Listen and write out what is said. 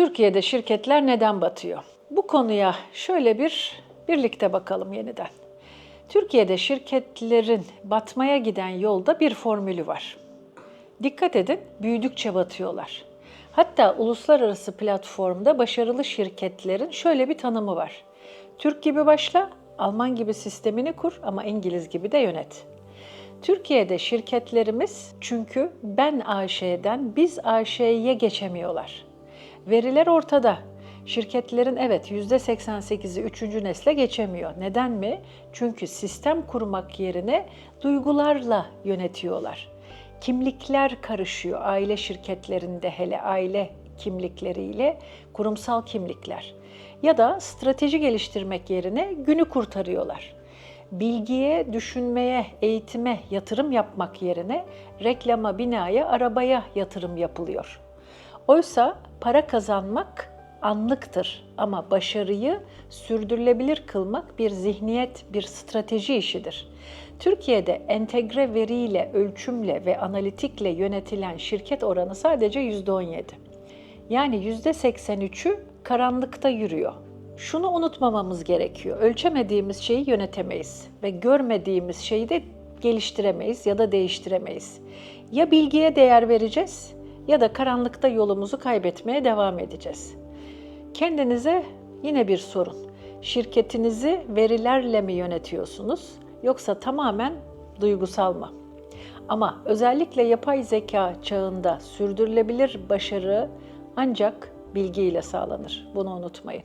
Türkiye'de şirketler neden batıyor? Bu konuya şöyle bir birlikte bakalım yeniden. Türkiye'de şirketlerin batmaya giden yolda bir formülü var. Dikkat edin, büyüdükçe batıyorlar. Hatta uluslararası platformda başarılı şirketlerin şöyle bir tanımı var. Türk gibi başla, Alman gibi sistemini kur ama İngiliz gibi de yönet. Türkiye'de şirketlerimiz çünkü ben AŞ'den biz AŞ'ye geçemiyorlar. Veriler ortada. Şirketlerin evet %88'i 3. nesle geçemiyor. Neden mi? Çünkü sistem kurmak yerine duygularla yönetiyorlar. Kimlikler karışıyor aile şirketlerinde hele aile kimlikleriyle kurumsal kimlikler. Ya da strateji geliştirmek yerine günü kurtarıyorlar bilgiye, düşünmeye, eğitime yatırım yapmak yerine reklama, binaya, arabaya yatırım yapılıyor. Oysa para kazanmak anlıktır ama başarıyı sürdürülebilir kılmak bir zihniyet, bir strateji işidir. Türkiye'de entegre veriyle, ölçümle ve analitikle yönetilen şirket oranı sadece %17. Yani %83'ü karanlıkta yürüyor. Şunu unutmamamız gerekiyor. Ölçemediğimiz şeyi yönetemeyiz ve görmediğimiz şeyi de geliştiremeyiz ya da değiştiremeyiz. Ya bilgiye değer vereceğiz ya da karanlıkta yolumuzu kaybetmeye devam edeceğiz. Kendinize yine bir sorun. Şirketinizi verilerle mi yönetiyorsunuz yoksa tamamen duygusal mı? Ama özellikle yapay zeka çağında sürdürülebilir başarı ancak bilgiyle sağlanır. Bunu unutmayın.